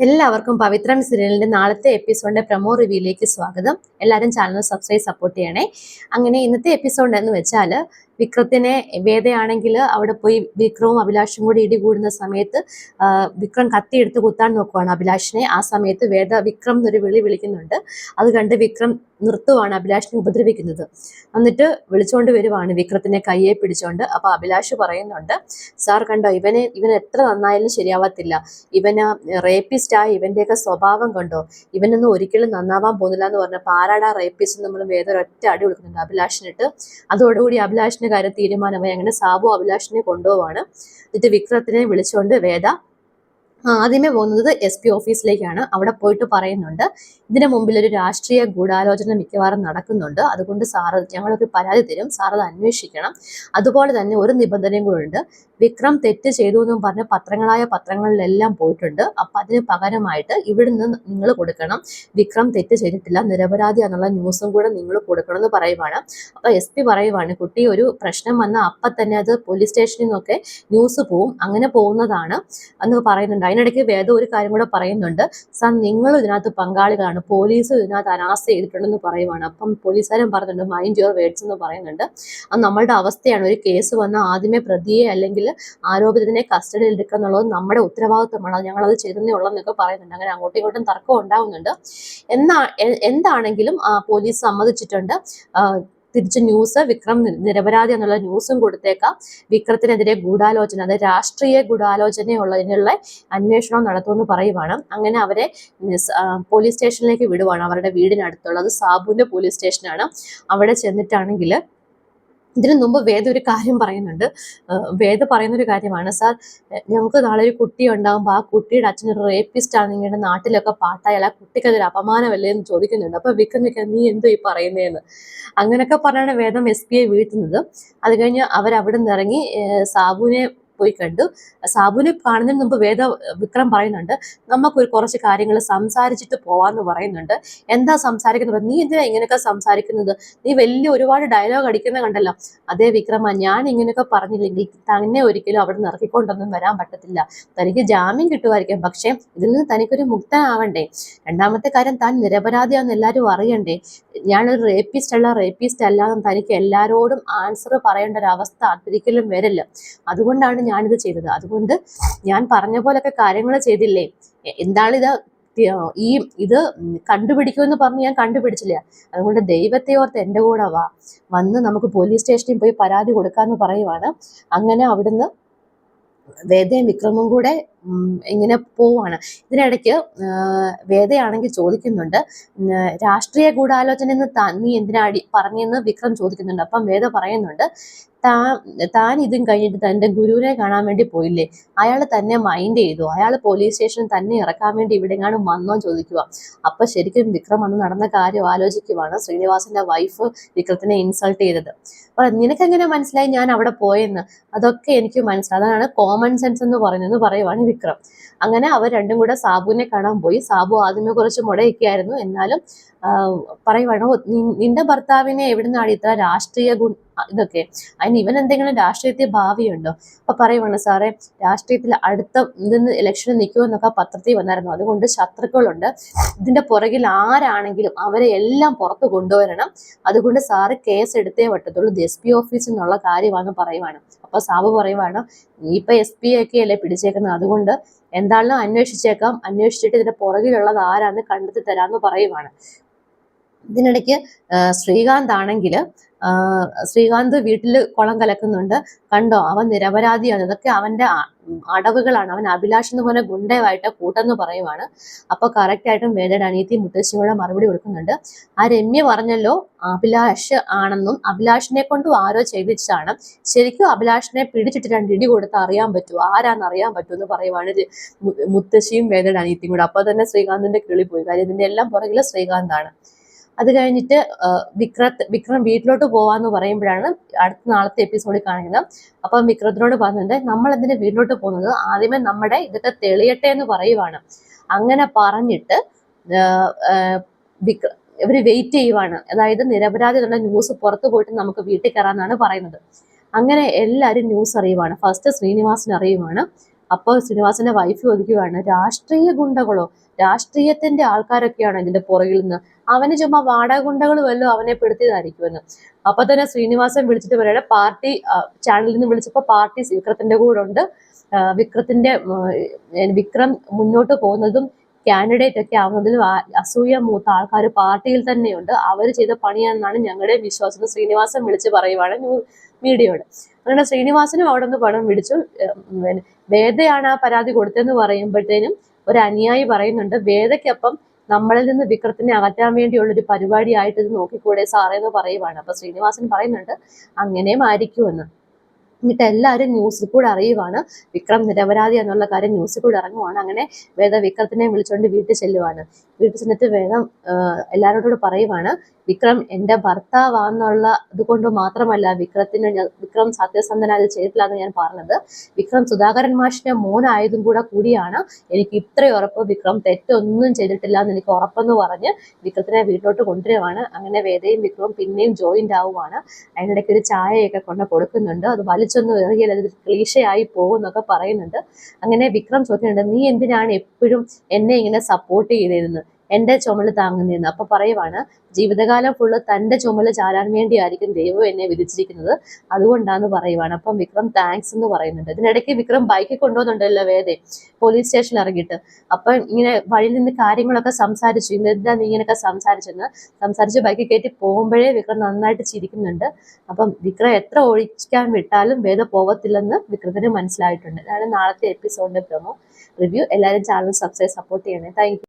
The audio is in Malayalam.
എല്ലാവർക്കും പവിത്രൻ സീരിയലിന്റെ നാളത്തെ എപ്പിസോഡിന്റെ പ്രമോ റിവ്യൂയിലേക്ക് സ്വാഗതം. എല്ലാവരും ചാനൽ സബ്സ്ക്രൈബ് സപ്പോർട്ട് ചെയ്യണേ. അങ്ങനെ ഇന്നത്തെ എപ്പിസോഡ് എന്ന് വെച്ചാൽ വിക്രത്തിനെ വേദയാണെങ്കിൽ അവിടെ പോയി വിക്രവും അഭിലാഷും കൂടി ഇടികൂടുന്ന സമയത്ത് വിക്രം കത്തിയെടുത്ത് കുത്താൻ നോക്കുവാണ് അഭിലാഷിനെ. ആ സമയത്ത് വേദ വിക്രം എന്നൊരു വിളി വിളിക്കുന്നുണ്ട്. അത് കണ്ട് വിക്രം നിർത്തുവാണ് അഭിലാഷിനെ ഉപദ്രവിക്കുന്നത്. എന്നിട്ട് വിളിച്ചുകൊണ്ട് വരുവാണ് വിക്രത്തിനെ കയ്യെ പിടിച്ചോണ്ട്. അപ്പൊ അഭിലാഷ് പറയുന്നുണ്ട് സാർ കണ്ടോ ഇവനെ ഇവൻ എത്ര നന്നായാലും ശരിയാവത്തില്ല. ഇവന് റേപ്പിസ്റ്റ് ആയ ഇവന്റെയൊക്കെ സ്വഭാവം കണ്ടോ? ഇവനൊന്നും ഒരിക്കലും നന്നാവാൻ പോകുന്നില്ല എന്ന് പറഞ്ഞപ്പോൾ ആരാടാ റേപ്പിസ്റ്റ് നമ്മൾ വേദ ഒറ്റ അടി കൊടുക്കുന്നുണ്ട് അഭിലാഷിനിട്ട്. അതോടുകൂടി അഭിലാഷിന്റെ കാര്യം തീരുമാനമായി അങ്ങനെ സാബു അഭിലാഷിനെ കൊണ്ടുപോവാണ്. എന്നിട്ട് വിക്രത്തിനെ വിളിച്ചുകൊണ്ട് വേദ ആദ്യമേ പോകുന്നത് എസ് പി ഓഫീസിലേക്കാണ്. അവിടെ പോയിട്ട് പറയുന്നുണ്ട്. ഇതിന് മുമ്പിൽ ഒരു രാഷ്ട്രീയ ഗൂഢാലോചന മിക്കവാറും നടക്കുന്നുണ്ട്. അതുകൊണ്ട് സാറ് ഞങ്ങളൊരു പരാതി തരും. സാർ അത് അന്വേഷിക്കണം. അതുപോലെ തന്നെ ഒരു നിബന്ധനയും കൂടെ ഉണ്ട്. വിക്രം തെറ്റ് ചെയ്തു എന്നും പറഞ്ഞ് പത്രങ്ങളായ പത്രങ്ങളിലെല്ലാം പോയിട്ടുണ്ട്. അപ്പൊ അതിന് പകരമായിട്ട് ഇവിടുന്ന് നിങ്ങൾ കൊടുക്കണം. വിക്രം തെറ്റ് ചെയ്തിട്ടില്ല നിരപരാധി എന്നുള്ള ന്യൂസും കൂടെ നിങ്ങൾ കൊടുക്കണം എന്ന് പറയുവാണ്. അപ്പൊ എസ് പി പറയുവാണ് കുട്ടി ഒരു പ്രശ്നം വന്ന അപ്പം തന്നെ അത് പോലീസ് സ്റ്റേഷനിൽ നിന്നൊക്കെ ന്യൂസ് പോവും. അങ്ങനെ പോകുന്നതാണ് എന്ന് പറയുന്നുണ്ട്. അതിനിടയ്ക്ക് വേദം ഒരു കാര്യം കൂടെ പറയുന്നുണ്ട്. സാർ നിങ്ങൾ ഇതിനകത്ത് പങ്കാളികളാണ്. പോലീസ് ഇതിനകത്ത് അനാസ്ഥ ചെയ്തിട്ടുണ്ടെന്ന് പറയുവാണ്. അപ്പം പോലീസുകാരൻ പറയുന്നുണ്ട് മൈൻഡ് യുവർ വേർഡ്സ് എന്ന് പറയുന്നുണ്ട്. അത് നമ്മളുടെ അവസ്ഥയാണ്. ഒരു കേസ് വന്ന ആദ്യമേ പ്രതിയെ അല്ലെങ്കിൽ ആരോപിതനെ കസ്റ്റഡിയിൽ എടുക്കുക എന്നുള്ളത് നമ്മുടെ ഉത്തരവാദിത്വമാണ്. അത് ഞങ്ങളത് ചെയ്തതേ ഉള്ളെന്നൊക്കെ പറയുന്നുണ്ട്. അങ്ങനെ അങ്ങോട്ടും ഇങ്ങോട്ടും തർക്കം ഉണ്ടാവുന്നുണ്ട്. എന്നാ എന്താണെങ്കിലും പോലീസ് സമ്മതിച്ചിട്ടുണ്ട്. തിരിച്ച് ന്യൂസ് വിക്രം നിരപരാധി എന്നുള്ള ന്യൂസും കൊടുത്തേക്കാം. വിക്രത്തിനെതിരെ ഗൂഢാലോചന അത് രാഷ്ട്രീയ ഗൂഢാലോചനയുള്ളതിനുള്ള അന്വേഷണം നടത്തുമെന്ന് പറയുവാണ്. അങ്ങനെ അവരെ പോലീസ് സ്റ്റേഷനിലേക്ക് വിടുവാണ്. അവരുടെ വീടിനടുത്തുള്ളത് സാബുവിന്റെ പോലീസ് സ്റ്റേഷനാണ്. അവിടെ ചെന്നിട്ടാണെങ്കിൽ ഇതിനു മുമ്പ് വേദ ഒരു കാര്യം പറയുന്നുണ്ട്. വേദ പറയുന്ന ഒരു കാര്യമാണ് സാർ ഞങ്ങൾക്ക് നാളെ ഒരു കുട്ടി ഉണ്ടാകുമ്പോൾ ആ കുട്ടിയുടെ അച്ഛൻ ഒരു റേപ്പിസ്റ്റ് ആണ് നിങ്ങളുടെ നാട്ടിലൊക്കെ പാട്ടായാൽ ആ കുട്ടിക്ക് അതൊരു അപമാനമല്ലേ എന്ന് ചോദിക്കുന്നുണ്ട്. അപ്പൊ വിക്രം നീ എന്തോ ഈ പറയുന്നതെന്ന് അങ്ങനെയൊക്കെ പറഞ്ഞാണ് വേദം എസ് പി ഐ വീഴ്ത്തുന്നത്. അത് കഴിഞ്ഞ് അവരവിടെ നിന്ന് ഇറങ്ങി സാബുവിനെ പോയി കണ്ടു. സാബുവിനെ കാണുന്നതിന് മുമ്പ് വേദ വിക്രം പറയുന്നുണ്ട് നമുക്കൊരു കുറച്ച് കാര്യങ്ങൾ സംസാരിച്ചിട്ട് പോവാന്ന് പറയുന്നുണ്ട്. എന്താ സംസാരിക്കുന്നത്? നീ എന്തിനാ ഇങ്ങനെയൊക്കെ സംസാരിക്കുന്നത്? നീ വലിയ ഒരുപാട് ഡയലോഗ് അടിക്കുന്ന കണ്ടല്ലോ. അതേ വിക്രമ ഞാൻ ഇങ്ങനെയൊക്കെ പറഞ്ഞില്ലെങ്കിൽ തന്നെ ഒരിക്കലും അവിടെ നിന്ന് ഇറക്കിക്കൊണ്ടൊന്നും വരാൻ പറ്റത്തില്ല. തനിക്ക് ജാമ്യം കിട്ടുമായിരിക്കും. പക്ഷേ ഇതിൽ നിന്ന് തനിക്കൊരു മുക്തനാവണ്ടേ? രണ്ടാമത്തെ കാര്യം താൻ നിരപരാധിയാന്ന് എല്ലാവരും അറിയണ്ടേ? ഞാനൊരു റേപ്പിസ്റ്റ് അല്ല റേപ്പിസ്റ്റ് അല്ല എന്ന് തനിക്ക് എല്ലാവരോടും ആൻസർ പറയേണ്ട ഒരു അവസ്ഥ ഒരിക്കലും വരില്ല. അതുകൊണ്ടാണ് ഞാനിത് ചെയ്തത്. അതുകൊണ്ട് ഞാൻ പറഞ്ഞ പോലൊക്കെ കാര്യങ്ങൾ ചെയ്തില്ലേ? എന്താണിത്? ഈ ഇത് കണ്ടുപിടിക്കുമെന്ന് പറഞ്ഞ് ഞാൻ കണ്ടുപിടിച്ചില്ല. അതുകൊണ്ട് ദൈവത്തെ ഓർത്ത് എന്റെ കൂടെ വാ. വന്ന് നമുക്ക് പോലീസ് സ്റ്റേഷനിൽ പോയി പരാതി കൊടുക്കാന്ന് പറയുവാണ്. അങ്ങനെ അവിടുന്ന് വേദയും വിക്രമും കൂടെ ഇങ്ങനെ പോവാണ്. ഇതിനിടയ്ക്ക് വേദയാണെങ്കിൽ ചോദിക്കുന്നുണ്ട് രാഷ്ട്രീയ ഗൂഢാലോചന എന്ന് നീ എന്തിനാ അടി പറഞ്ഞെന്ന് വിക്രം ചോദിക്കുന്നുണ്ട്. അപ്പം വേദ പറയുന്നുണ്ട് താൻ താൻ ഇതും കഴിഞ്ഞിട്ട് തന്റെ ഗുരുവിനെ കാണാൻ വേണ്ടി പോയില്ലേ? അയാൾ തന്നെ മൈൻഡ് ചെയ്തു. അയാൾ പോലീസ് സ്റ്റേഷനിൽ തന്നെ ഇറക്കാൻ വേണ്ടി ഇവിടെ എങ്ങാനും വന്നോ ചോദിക്കുക. അപ്പൊ ശരിക്കും വിക്രം അന്ന് നടന്ന കാര്യം ആലോചിക്കുവാണ് ശ്രീനിവാസന്റെ വൈഫ് വിക്രത്തിനെ ഇൻസൾട്ട് ചെയ്തത്. നിനക്കെങ്ങനെ മനസ്സിലായി ഞാൻ അവിടെ പോയെന്ന്? അതൊക്കെ എനിക്ക് മനസ്സിലായി. അതാണ് കോമൺ സെൻസ് എന്ന് പറയുന്നത് പറയുവാണ് വിക്രം. അങ്ങനെ അവർ രണ്ടും കൂടെ സാബുവിനെ കാണാൻ പോയി. സാബു ആദ്യമേ കുറച്ച് മുടയൊക്കെയായിരുന്നു. എന്നാലും പറയുവാണോ നിന്റെ ഭർത്താവിനെ എവിടുന്നാണ് ഇത്ര രാഷ്ട്രീയ ഇതൊക്കെ. അതിന് ഇവൻ എന്തെങ്കിലും രാഷ്ട്രീയത്തിൽ ഭാവിയുണ്ടോ? അപ്പൊ പറയുവാണ് സാറേ രാഷ്ട്രീയത്തിൽ അടുത്ത ഇതിന് ഇലക്ഷന് നിൽക്കുമെന്നൊക്കെ പത്രത്തിൽ വന്നായിരുന്നു. അതുകൊണ്ട് ശത്രുക്കളുണ്ട്. ഇതിന്റെ പുറകിൽ ആരാണെങ്കിലും അവരെ എല്ലാം പുറത്ത് കൊണ്ടുവരണം. അതുകൊണ്ട് സാറ് കേസ് എടുത്തേ പറ്റത്തുള്ളൂ. എസ് പി ഓഫീസിൽ നിന്നുള്ള കാര്യമാണ് പറയുവാണ്. അപ്പൊ സാബ് പറയുവാണ് നീ ഇപ്പൊ എസ് പി ഒക്കെ അല്ലേ പിടിച്ചേക്കുന്നത്? അതുകൊണ്ട് എന്താണെങ്കിലും അന്വേഷിച്ചേക്കാം. അന്വേഷിച്ചിട്ട് ഇതിന്റെ പുറകിലുള്ളത് ആരാന്ന് കണ്ടെത്തി തരാമെന്ന് പറയുവാണ്. ഇതിനിടയ്ക്ക് ശ്രീകാന്ത് ആണെങ്കിൽ ശ്രീകാന്ത് വീട്ടിൽ കുളം കലക്കുന്നുണ്ട്. കണ്ടോ അവൻ നിരപരാധിയാണ്. ഇതൊക്കെ അവന്റെ അടവുകളാണ്. അവൻ അഭിലാഷ് എന്ന് പറഞ്ഞ ഗുണ്ടയുമായിട്ട് കൂട്ടെന്ന് പറയുവാണ്. അപ്പൊ കറക്റ്റ് ആയിട്ടും വേദയുടെ അനിയത്തി മുത്തശ്ശിയോട് മറുപടി കൊടുക്കുന്നുണ്ട്. ആ രമ്യ പറഞ്ഞല്ലോ അഭിലാഷ് ആണെന്നും അഭിലാഷിനെ കൊണ്ടും ആരോ ചെയ്തിച്ചാണ് ശരിക്കും അഭിലാഷിനെ പിടിച്ചിട്ട് രണ്ട് ഇടി കൊടുത്ത് അറിയാൻ പറ്റുമോ? ആരാന്ന് അറിയാൻ പറ്റുമെന്ന് പറയുവാണ് മുത്തശ്ശിയും വേദയുടെ അനിയത്തിയും കൂടെ. അപ്പൊ തന്നെ ശ്രീകാന്തിന്റെ കിളി പോയി. കാര്യം ഇതിന്റെ എല്ലാം പുറകിൽ ശ്രീകാന്താണ്. അത് കഴിഞ്ഞിട്ട് വിക്രത്ത് വിക്രം വീട്ടിലോട്ട് പോവാന്ന് പറയുമ്പോഴാണ് അടുത്ത നാളത്തെ എപ്പിസോഡിൽ കാണുന്നത്. അപ്പം വിക്രത്തിനോട് പറഞ്ഞിട്ട് നമ്മൾ എന്തിനാ വീട്ടിലോട്ട് പോകുന്നത്? ആദ്യമേ നമ്മുടെ ഇതൊക്കെ തെളിയട്ടെ എന്ന് പറയുവാണ്. അങ്ങനെ പറഞ്ഞിട്ട് വിക്ര ഇവർ വെയിറ്റ് ചെയ്യുവാണ്. അതായത് നിരപരാധി എന്നുള്ള ന്യൂസ് പുറത്തു പോയിട്ട് നമുക്ക് വീട്ടിൽ കയറാന്നാണ് പറയുന്നത്. അങ്ങനെ എല്ലാവരും ന്യൂസ് അറിയുവാണ്. ഫസ്റ്റ് ശ്രീനിവാസൻ അറിയുവാണ്. അപ്പോൾ ശ്രീനിവാസന്റെ വൈഫ് ചോദിക്കുവാണ് രാഷ്ട്രീയ ഗുണ്ടകളോ? രാഷ്ട്രീയത്തിന്റെ ആൾക്കാരൊക്കെയാണ് ഇതിന്റെ പുറകിൽ നിന്ന്. അവന് ചുമ്മാ വാടക വല്ലോ അവനെ പെടുത്തിയതായിരിക്കുമെന്ന്. അപ്പൊ തന്നെ ശ്രീനിവാസൻ വിളിച്ചിട്ട് പറയണ പാർട്ടി ചാനലിൽ നിന്ന് വിളിച്ചപ്പോ പാർട്ടി വിക്രത്തിന്റെ കൂടെ ഉണ്ട്. വിക്രത്തിന്റെ വിക്രം മുന്നോട്ട് പോകുന്നതും കാൻഡിഡേറ്റ് ഒക്കെ ആവുന്നതിലും അസൂയ മൂത്ത ആൾക്കാർ പാർട്ടിയിൽ തന്നെയുണ്ട്. അവർ ചെയ്ത പണിയാണെന്നാണ് ഞങ്ങളുടെ വിശ്വാസം ശ്രീനിവാസൻ വിളിച്ച് പറയുവാണ് മീഡിയയോട്. അങ്ങനെ ശ്രീനിവാസനും അവിടെ നിന്ന് പണം പിടിച്ചു. വേദയാണ് ആ പരാതി കൊടുത്തതെന്ന് പറയുമ്പോഴത്തേനും ഒരു അനുയായി പറയുന്നുണ്ട് വേദയ്ക്കൊപ്പം നമ്മളിൽ നിന്ന് വിക്രത്തിനെ അകറ്റാൻ വേണ്ടിയുള്ള ഒരു പരിപാടിയായിട്ട് ഇത് നോക്കിക്കൂടെ സാറേ എന്ന് പറയുവാണ്. അപ്പൊ ശ്രീനിവാസൻ പറയുന്നുണ്ട് അങ്ങനെയും ആയിരിക്കുമെന്ന്. എന്നിട്ട് എല്ലാവരും ന്യൂസിൽ കൂടെ അറിയുവാണ് വിക്രം നിരപരാധി എന്നുള്ള കാര്യം ന്യൂസിൽ കൂടെ ഇറങ്ങുവാണ്. അങ്ങനെ വേദ വിക്രത്തിനെ വിളിച്ചുകൊണ്ട് വീട്ടിൽ ചെല്ലുവാണ്. വീട്ടിൽ ചെന്നിട്ട് വേദം എല്ലാവരോടും പറയുവാണ് വിക്രം എന്റെ ഭർത്താവാന്നുള്ള ഇത് കൊണ്ട് മാത്രമല്ല വിക്രത്തിന് വിക്രം സത്യസന്ധന അത് ചെയ്തിട്ടില്ല എന്ന് ഞാൻ പറഞ്ഞത്. വിക്രം സുധാകരൻ മാഷിന്റെ മോനായതും കൂടെ കൂടിയാണ്. എനിക്ക് ഇത്രയും ഉറപ്പ് വിക്രം തെറ്റൊന്നും ചെയ്തിട്ടില്ല എന്ന് എനിക്ക് ഉറപ്പെന്ന് പറഞ്ഞ് വിക്രത്തിനെ വീട്ടിലോട്ട് കൊണ്ടുവരുവാണ്. അങ്ങനെ വേദയും വിക്രവും പിന്നെയും ജോയിന്റ് ആവുകയാണ് അതിനിടയ്ക്ക് ഒരു ചായയൊക്കെ കൊണ്ട് കൊടുക്കുന്നുണ്ട്. അത് വലിച്ചൊന്നും ഇറങ്ങിയാൽ അത് ക്ലീശയായി പോകും എന്നൊക്കെ പറയുന്നുണ്ട്. അങ്ങനെ വിക്രം ചോദിക്കുന്നുണ്ട് നീ എന്തിനാണ് എപ്പോഴും എന്നെ ഇങ്ങനെ സപ്പോർട്ട് ചെയ്തിരുന്നത്? എന്റെ ചുമൽ താങ്ങുന്നതെന്ന് അപ്പൊ പറയുവാണ് ജീവിതകാലം ഫുള്ള് തന്റെ ചുമൽ ചാരാൻ വേണ്ടിയായിരിക്കും ദൈവം എന്നെ വിധിച്ചിരിക്കുന്നത്. അതുകൊണ്ടാന്ന് പറയുവാണ്. അപ്പം വിക്രം താങ്ക്സ് എന്ന് പറയുന്നുണ്ട്. ഇതിനിടയ്ക്ക് വിക്രം ബൈക്കിൽ കൊണ്ടുപോകുന്നുണ്ടല്ലോ വേദെ. പോലീസ് സ്റ്റേഷനിൽ ഇറങ്ങിയിട്ട്. അപ്പം ഇങ്ങനെ വഴിയിൽ നിന്ന് കാര്യങ്ങളൊക്കെ സംസാരിച്ചു. ഇന്നെന്താ നീ ഇങ്ങനെയൊക്കെ സംസാരിച്ചെന്ന് സംസാരിച്ച് ബൈക്കിൽ കയറ്റി പോകുമ്പോഴേ വിക്രം നന്നായിട്ട് ചിരിക്കുന്നുണ്ട്. അപ്പം വിക്രം എത്ര ഒഴിക്കാൻ വിട്ടാലും വേദ പോകത്തില്ലെന്ന് വിക്രത്തിന് മനസ്സിലായിട്ടുണ്ട്. അതാണ് നാളത്തെ എപ്പിസോഡിന്റെ പ്രമോ റിവ്യൂ എല്ലാവരും ചാനൽ സബ്സ്ക്രൈബ് സപ്പോർട്ട് ചെയ്യണേ. താങ്ക്